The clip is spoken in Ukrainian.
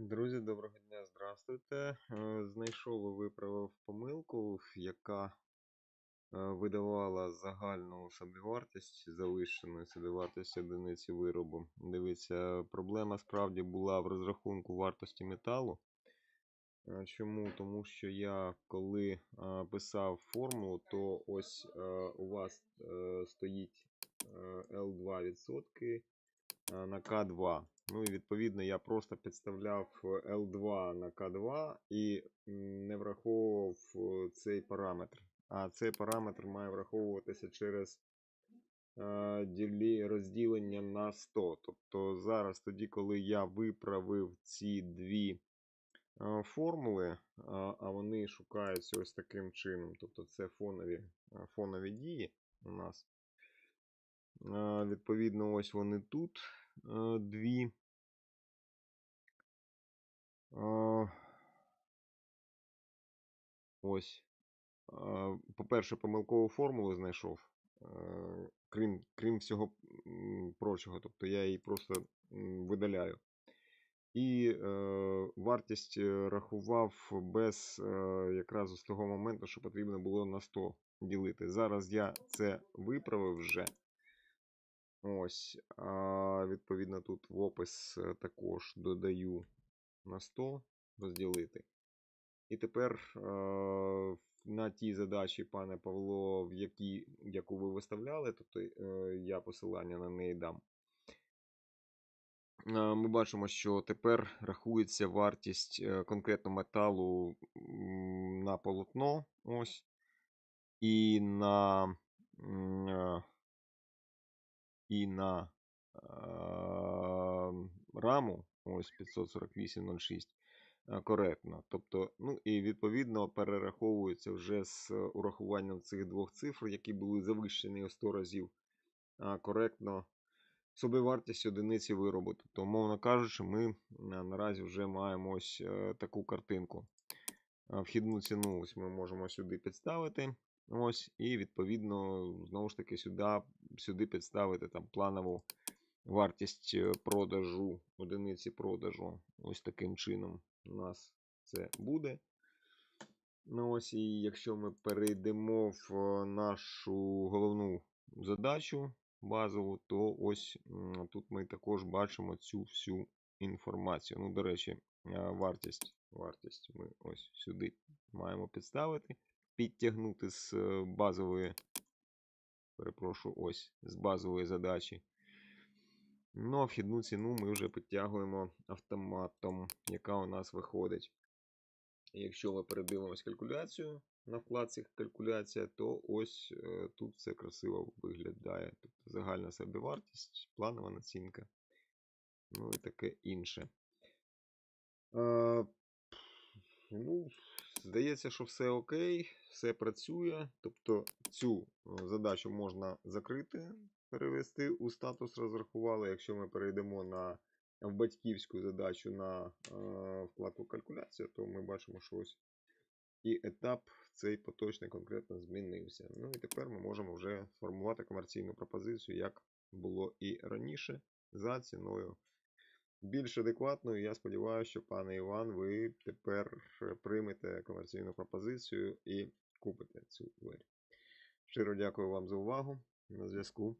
Друзі, доброго дня, здравствуйте. Е, Знайшов і виправив помилку, яка е, видавала загальну собівартість залишеної собівартості одиниці виробу. Дивіться, проблема справді була в розрахунку вартості металу. Е, Чому? Тому що я коли писав формулу, то ось у вас стоїть е, L2 відсотки е, на К2. Ну і відповідно я просто підставляв L2 на К2 і не враховував е, цей параметр. А цей параметр має враховуватися через е, розділення на 100. Тобто зараз, тоді, коли я виправив ці дві е, формули, а вони шукаються ось таким чином. Тобто це фонові, е, фонові дії у нас. Відповідно, ось вони тут дві. Ось. По-перше, помилкову формулу знайшов. Крім, крім всього прочого. Тобто я її просто видаляю. І е, вартість е, рахував без е, якраз з того моменту, що потрібно було на 100 ділити. Зараз я це виправив вже. Ось. Відповідно, тут в опис е, також додаю на 100 розділити. І тепер е, на ті задачі, пане Павло, в які, яку ви виставляли, тобто е, я посилання на неї дам. Ми бачимо, що тепер рахується вартість конкретно металу на полотно. Ось. І на, і на е, раму, ось 548,06, е, коректно. Тобто, ну і відповідно перераховується вже з урахуванням цих двох цифр, які були завищені у 100 разів, коректно собівартість одиниці виробу. Тобто, умовно кажучи, ми наразі вже маємо ось е, таку картинку. Вхідну ціну ось ми можемо сюди підставити. Ось, і відповідно, знову ж таки, сюди, сюди підставити там планову вартість е, продажу, одиниці продажу. Ось таким чином у нас це буде. Ну ось, і якщо ми перейдемо в е, нашу головну задачу базову, то ось тут ми також бачимо цю всю інформацію. Ну, до речі, е, вартість, вартість ми ось сюди маємо підставити, підтягнути з е, базової, перепрошую, ось з базової задачі. Ну, а вхідну ціну ми вже підтягуємо автоматом, яка у нас виходить. Якщо ми передивимось калькуляцію на вкладці калькуляція, то ось е, тут все красиво виглядає. Тобто загальна собівартість, планова націнка, ну і таке інше. Е, ну, здається, що все окей, все працює. Тобто цю е, задачу можна закрити, перевести у статус розрахували. Якщо ми перейдемо на в батьківську задачу на е, вкладку калькуляція, то ми бачимо, що ось і етап цей поточний конкретно змінився. Ну і тепер ми можемо вже сформувати комерційну пропозицію, як було і раніше, за ціною більш адекватною. Я сподіваюся, що, пане Іван, ви тепер приймете комерційну пропозицію і купите цю двері. Щиро дякую вам за увагу. На зв'язку.